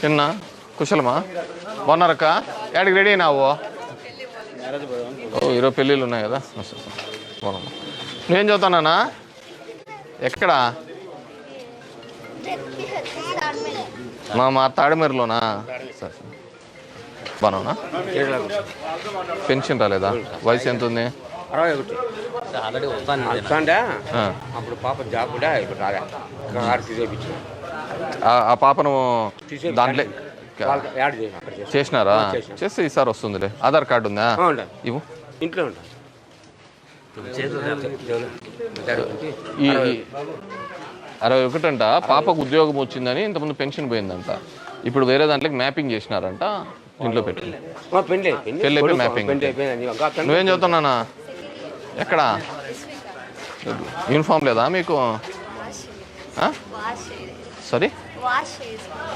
చిన్న కుశలమా? బాగున్నారక్క ఏడికి రెడీ అయినావు ఓ ఈరోజు పెళ్ళిళ్ళు ఉన్నాయి కదా. బాగున్నా. నువ్వేం చదువుతానా ఎక్కడ? మా మా తాడిమేరలోనా సరే. బాగున్నా పెన్షన్ రాలేదా? వయసు ఎంత ఉంది? అరవై ఒకటి. ఆల్రెడీ వస్తాను. అప్పుడు పాప జాబ్ కూడా ఇప్పుడు రాలే. కారు ఆ- ఆ పాపను దాంట్లో చేసినారా? చేసినాం. చేస్తే ఈసారి వస్తుందిలే. ఆధార్ కార్డు ఉందా? ఇవ్వు. ఇంట్లో ఈ అరవై ఒకటంట. పాపకు ఉద్యోగం వచ్చిందని ఇంతకుముందు పెన్షన్ పోయిందంట. ఇప్పుడు వేరే దాంట్లోకి మ్యాపింగ్ చేసినారంట. ఇంట్లో పెట్టి. పెళ్ళి అయిపోయి మ్యాపింగ్. నువ్వేం చదువుతున్నానా ఎక్కడ? యూనిఫామ్ లేదా మీకు? సారీ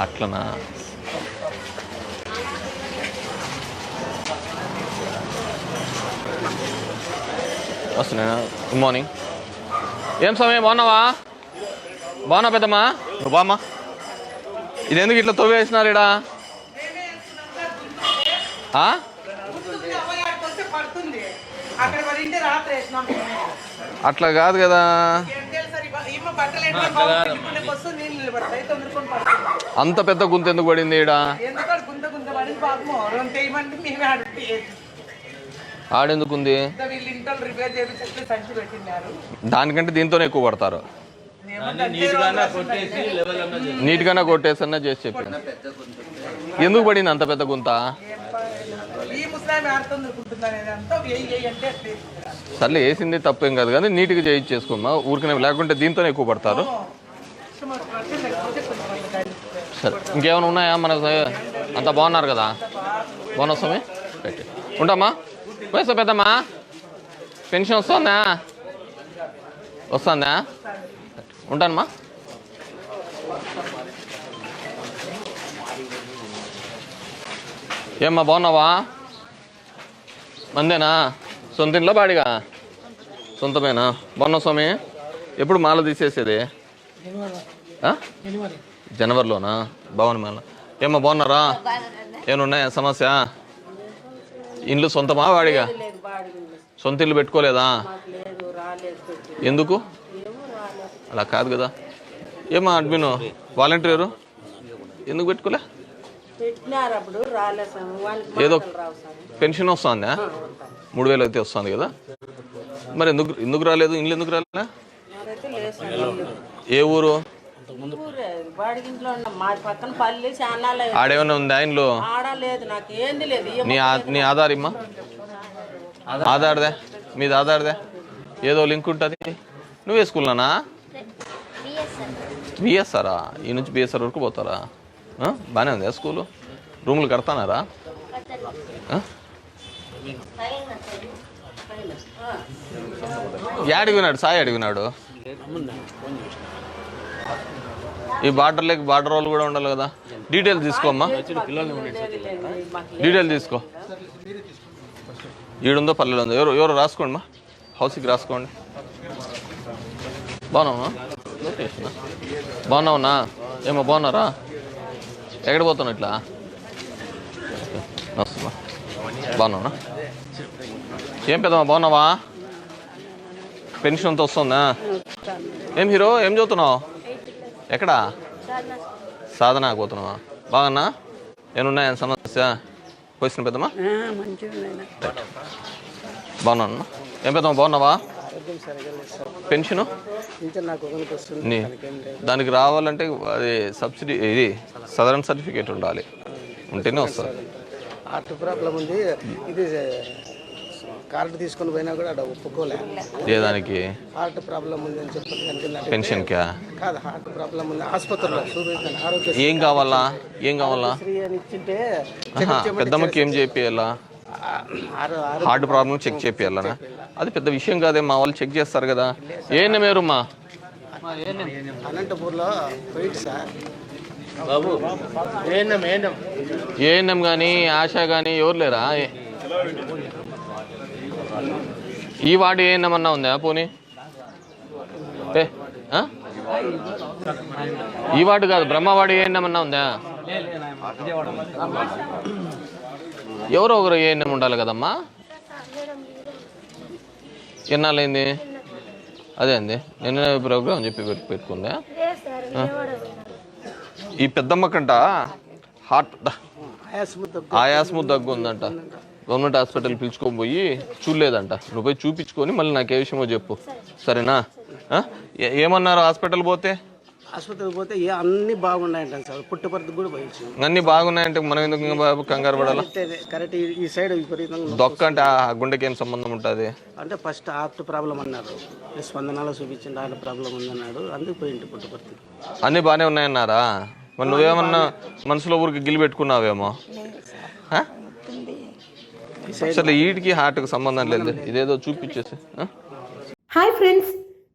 అట్లనా? వస్తున్నా. గుడ్ మార్నింగ్ ఏం సమయం? బాగున్నావా? బాగున్నా పెద్దమ్మా? నువ్వు బామ్మా ఇది ఎందుకు ఇట్లా తవ్వేసినారు ఇడా అట్లా కాదు కదా. అంత పెద్ద గుంత ఎందుకు పడింది ఈడ పెట్టినారు. దానికంటే దీంతోనే ఎక్కువ పడతారు. నీట్గానే కొట్టేసన్నా చేసి చెప్పాను ఎందుకు పడింది అంత పెద్ద గుంత? ఆడుతుంది అంటే. సర్లే వేసింది తప్పేం కాదు కానీ నీట్గా చేయించేసుకోమ్మా ఊరికనే లేకుంటే దీంతోనే ఎక్కువ పడతారు. సరే ఇంకేమైనా ఉన్నాయా మన అంత బాగున్నారు కదా? బాగున్నా స్వామి? పెట్టి. ఉంటామా? వయసు పెద్దమ్మా. పెన్షన్ వస్తుందా? వస్తుందా? ఉంటానమ్మా. ఏమ్మా బాగున్నావా? మందేనా? సొంత ఇంట్లో బాడిగా? సొంతమేనా? మొన్న స్వామి. ఎప్పుడు మాల తీసేసేది? జనవరిలోనా? భవన్ మాల. ఏమ్మా బాగున్నారా? ఏమన్నాయా సమస్య? ఇండ్లు సొంతమా వాడిగా సొంత ఇల్లు పెట్టుకోలేదా? ఎందుకు? అలా కాదు కదా. ఏమా అడ్మిన్? వాలంటీరు? ఎందుకు పెట్టుకోలే? పెట్టినారు అప్పుడు రాలే స్వామి. వాళ్ళకి ఏదో మాటలు రావు స్వామి. పెన్షన్ వస్తుందా? మూడు వేలు అయితే వస్తుంది కదా? మరి ఎందుకు ఎందుకు రాలేదు? ఇండ్లు ఎందుకు రాలేదా? నాకైతే లేదు స్వామి ఏ ఊరు? ఊరే బాడిగింట్లో ఉన్న మా పక్కన పల్లి చాలా లేదు ఆడేమైనా ఉందా ఇంట్లో? ఆడ లేదు నాకు ఏంది లేదు ఇయ్య నీ ఆ- నీ ఆధార్ ఇమ్మా ఆధార్దే. మీది ఆధార్దే. ఏదో లింక్ ఉంటుంది. నువ్వు వేసుకున్నానా బిఎస్ఆరా ఈ నుంచి బిఎస్ఆర్ వరకు పోతారా? బాగానే ఉందా స్కూలు? రూములు కడతానారా? అడిగినాడు? సాయి అడిగినాడు? ఈ బార్డర్లోకి బార్డర్ వాళ్ళు కూడా ఉండాలి కదా. డీటెయిల్ తీసుకోమ్మా డీటెయిల్ తీసుకో. ఈడుందో పల్లెలు ఉందో. ఎవరు ఎవరు రాసుకోండి మా హౌస్కి రాసుకోండి. బాగున్నావా? బాగున్నావునా? ఏమో బాగున్నారా? ఎక్కడ పోతున్నావు ఇట్లా? వస్తున్నా బాగున్నావునా? ఏం పెద్దమ్మా బాగున్నావా? పెన్షన్ అంత వస్తుందా? ఏం హీరో ఏం చదువుతున్నావు? ఎక్కడా? సాధనకు పోతున్నావా? బాగన్నా? ఏమున్నాయా సమస్య? క్వశ్చన్ పెద్దమ్మా? బాగున్నాను ఏం పెద్దమ్మా బాగున్నావా? పెన్షను? దానికి రావాలంటే అది సబ్సిడీ ఇది సదరన్ సర్టిఫికేట్ ఉండాలి. ఉంటేనే వస్తుంది. హార్ట్ ప్రాబ్లం ఉంది. ఇది కార్డు తీసుకొని పోయినా కూడా అక్కడ ఒప్పుకోలే. ఏ దానికి హార్ట్ ప్రాబ్లం ఉంది అని చెప్పి పెన్షన్కా? కాదు హార్ట్ ప్రాబ్లం ఉంది. ఆసుపత్రిలో చూపించాను. ఆరోగ్య ఏం కావాలా? ఏం కావాలా? పెద్దమ్మకి ఏం చేపియాలా? హార్ట్ ప్రాబ్లం చెక్ చేపియాలనా? అది పెద్ద విషయం కాదే మా వాళ్ళు చెక్ చేస్తారు కదా. ఏంటి మీరు మా అనంతపూర్లో సార్. ఏఎన్ఎం కానీ ఆశా కానీ ఎవరు లేరా? ఏ- ఈ వార్డు ఏఎన్ఎం అన్నా ఉందా పోనీ? ఏ? ఈ వార్డు కాదు బ్రహ్మవాడి ఏమన్నా ఉందా? ఎవరో ఒకరు ఏఎన్ఎం ఉండాలి కదమ్మా? ఎన్నాళ్ళైంది? అదే అండి. నిన్న ప్రోగ్రామ్ చెప్పి పెట్టు పెట్టుకుందా? ఈ పెద్దమ్మ కంట హార్ట్ ఆయాసము దగ్గు ఉందంట గవర్నమెంట్ హాస్పిటల్ పిలుచుకొని పోయి చూడలేదంట. నువ్వు పోయి చూపించుకొని మళ్ళీ నాకు ఏ విషయమో చెప్పు. సరేనా? ఏమన్నారు హాస్పిటల్ పోతే? ఆసుపత్రికి పోతే ఏ అన్ని బాగున్నాయంట సార్. పుట్టుపర్తి కూడా పోయించు అన్నీ బాగున్నాయంటే మనం ఎందుకు కంగారు పడాలా? కరెక్ట్ ఈ- సైడ్ విపరీతంగా. దొక్క అంటే ఆ గుండెకి ఏం సంబంధం ఉంటుంది? అంటే ఫస్ట్ హార్ట్ ప్రాబ్లం అన్నారు. స్పందనలో చూపించింది హార్ట్ ప్రాబ్లం ఉందన్నాడు. అందుకు పోయింటి పుట్టుపర్తి అన్నీ బాగానే ఉన్నాయన్నారా? మరి నువ్వేమన్నా మనసులో ఊరికి గిల్లి పెట్టుకున్నావేమో? అసలు వీటికి హార్ట్కి సంబంధం లేదు. ఇదేదో చూపించేసి? Hi friends.